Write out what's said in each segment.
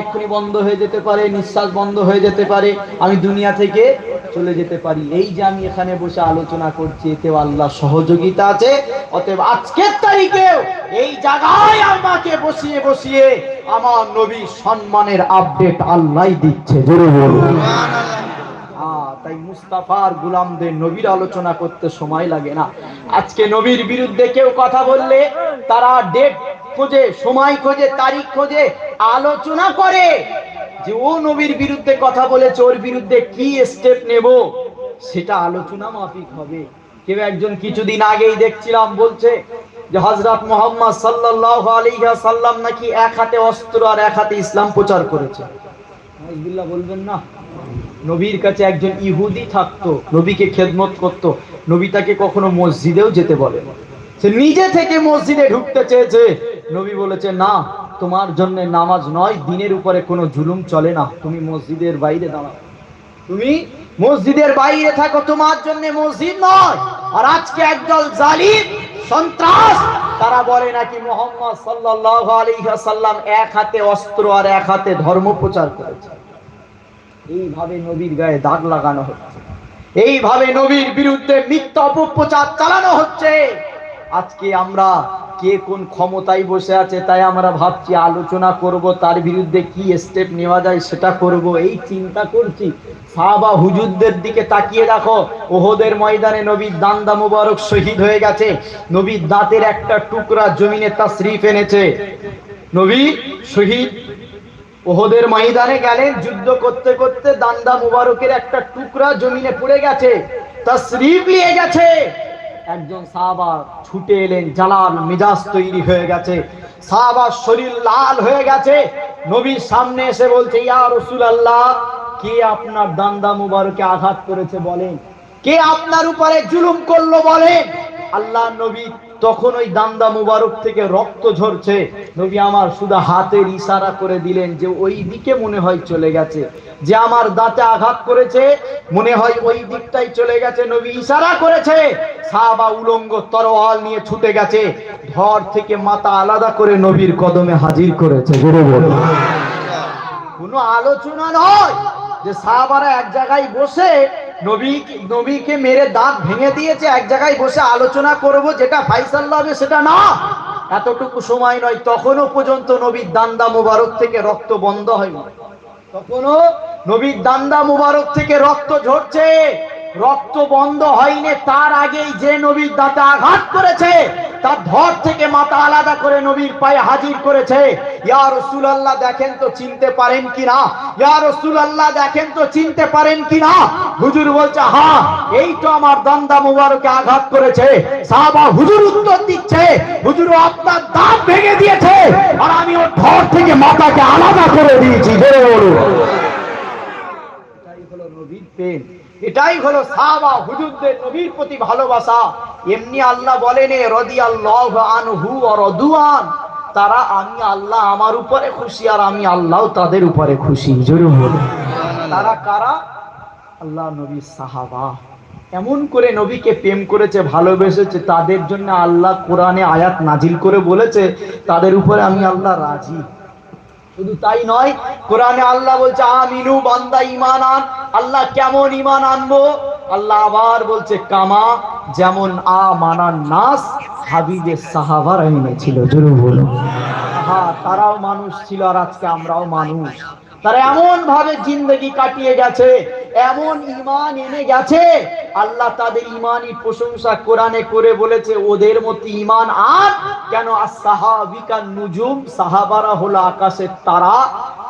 এক্ষুনি বন্ধ হয়ে যেতে পারে, নিঃশ্বাস বন্ধ হয়ে যেতে পারে, আমি দুনিয়া থেকে চলে যেতে পারি। এই যে আমি এখানে বসে আলোচনা করছি এতেও আল্লাহ সহযোগিতা আছে, অতএব আজকের তারিখেও এই জায়গায় আমাকে বসিয়ে বসিয়ে আমার নবী সম্মানের আপডেট আল্লাহ দিচ্ছে তাই মুস্তাফার গুলামদের নবীর আলোচনা করতে সময় লাগে না। আজকে নবীর বিরুদ্ধে কেউ কথা বললে তারা ডেট খোঁজে, সময় খোঁজে, তারিখ খোঁজে আলোচনা করে যে ও নবীর বিরুদ্ধে কথা বলেছে ওর বিরুদ্ধে কি স্টেপ নেব, সেটা আলোচনা মাফিক হবে। কেউ একজন কিছুদিন আগেই দেখছিলাম বলছে যে হজরত মোহাম্মদ সাল্লাল্লাহু আলাইহি সাল্লাম নাকি এক হাতে অস্ত্র আর এক হাতে ইসলাম প্রচার করেছে। বলবেন না। নবীর কাছে একজন ইহুদি থাকতো, নবীকে খেদমত করত, নবী তাকে কখনো মসজিদেও যেতে বলে। সে নিজে থেকে মসজিদে ঢুকতে চেয়েছে। নবী বলেছে, না তোমার জন্য নামাজ নয়, দিনের উপরে কোনো জুলুম চলে না। তুমি মসজিদের বাইরে দাঁড়াও। তুমি মসজিদের বাইরে থাকো, তোমার জন্য মসজিদ নয়। আর আজকে একদল জালিম, সন্ত্রাস, তারা বলে নাকি মোহাম্মদ সাল্লাল্লাহু আলাইহি সাল্লাম এক হাতে অস্ত্র আর এক হাতে ধর্ম প্রচার করেছে। এইভাবে নবীর গায়ে দাগ লাগানো হচ্ছে। এইভাবে নবীর বিরুদ্ধে মিথ্যা অপপ্রচার চালানো হচ্ছে। আজকে আমরা কে কোন ক্ষমতায় বসে আছে তাই আমরা ভাবছি আলোচনা করব, তার বিরুদ্ধে কি স্টেপ নেওয়া যায় সেটা করব। এই চিন্তা করছি। সাহাবা হুজুরদের দিকে তাকিয়ে রাখো ওহদের ময়দানে নবীর দান্দা মুবারক শহীদ হয়ে গেছে। নবীর দাঁতের একটা টুকরা জমিনে তা তাশরিফ এনেছে। নবী শহীদ, ওহদের ময়দানে গেলেন, যুদ্ধ করতে করতে দান্দা মুবারকের একটা টুকরা জমিনে পড়ে গেছে। তা তাশরিফ নিয়ে গেছে। একজন সাহাবা ছুটে এলেন জালাল মেজাজ তৈরি হয়ে গেছে। সাহাবার শরীর লাল হয়ে গেছে। নবীর সামনে এসে বলছে, ইয়া রসুল আল্লাহ কে আপনার দান্দা মুবারকে আঘাত করেছে বলেন? কে আপনার উপরে জুলুম করল বলেন? আল্লাহ নবী তখন ওই দান্দা মুবারক থেকে রক্ত ঝরছে। নবী আমার শুধু হাতের ইশারা করে দিলেন যে ওই দিকে মনে হয় চলে গেছে। যে আমার দাঁতে আঘাত করেছে, মনে হয় ওই দিকটাই চলে গেছে। নবী ইশারা করেছে, সাহাবা উলঙ্গ তরোয়াল নিয়ে ছুটে গেছে। ধর থেকে মাথা আলাদা করে নবীর কদমে হাজির করেছে কোনো আলোচনা নয় যে সাহাবারা এক জায়গায় বসে নবী নবীকে মেরে দাঁত ভেঙে দিয়েছে, এক জায়গায় বসে আলোচনা করব, যেটা ফাইসাল্লা হবে সেটা না। এতটুকু সময় নয়, তখনও পর্যন্ত নবীর দান্দা মুবারক থেকে রক্ত বন্ধ হয় তখনও নবীর দান্দা মুবারক থেকে রক্ত ঝরছে। রক্ত বন্ধ হয়নি, তার আগেই যে নবীর দাঁতে আঘাত করেছে, তার ধর থেকে মাথা আলাদা করে নবীর পায়ে হাজির করেছে। ইয়া রাসূলুল্লাহ, দেখেন তো চিনতে পারেন কিনা? ইয়া রাসূলুল্লাহ, দেখেন তো চিনতে পারেন কিনা? হুজুর বলছে, হা, এই তো আমার দান্দা মুবারকে আঘাত করেছে। সাহাবা হুজুর উত্তর দিচ্ছে, হুজুর আপনার দাঁত ভেঙে দিয়েছে, আর আমি ওর ধর থেকে মাথাকে আলাদা করে দিয়েছি। বলুন। প্রেম এটাই হলো সাহাবা হুজুরদের নবীর প্রতি ভালোবাসা। এমনি আল্লাহ বলেন রদি আল্লাহ আনহু রদুয়ান, তারা আমি আল্লাহ আমার উপরে খুশি আর আমি আল্লাহ তাদের উপরে খুশি। জরুর তারা কারা? আল্লাহ নবীর সাহাবা। এমন করে নবীকে প্রেম করেছে, ভালোবেসেছে, তাদের জন্য আল্লাহ কোরআনে আয়াত নাজিল করে বলেছে, তাদের উপরে আমি আল্লাহ রাজি। শুধু তাই নয়, কোরআনে আল্লাহ বলছে, আমিনু বান্দা ইমান আন। আল্লাহ কেমন ইমান আনব? আল্লাহ আবার বলছে, কামা, যেমন আ মানান নাস, হাবিবের সাহাবার এনেছিল। জরুর বলুন। হ্যাঁ তারাও মানুষ ছিল আর আজকে আমরাও মানুষ। তারা এমন ভাবে জিন্দগি কাটিয়ে গেছে, এমন ইমান এনে গেছে আল্লাহ তাদের ইমানই প্রশংসা কোরআনে করে বলেছে, ওদের মতো ইমান আর কেন সাহাবিকা নুজুম, সাহাবারা হলো আকাশের তারা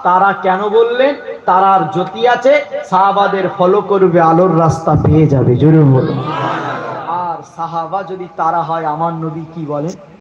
তারা কেন বললেন? তারার জ্যোতি আছে, সাহাবাদের ফলো করবে, আলোর রাস্তা পেয়ে যাবে জরুর বলুন। আর সাহাবা যদি তারা হয়, আমার নবী কি বলেন?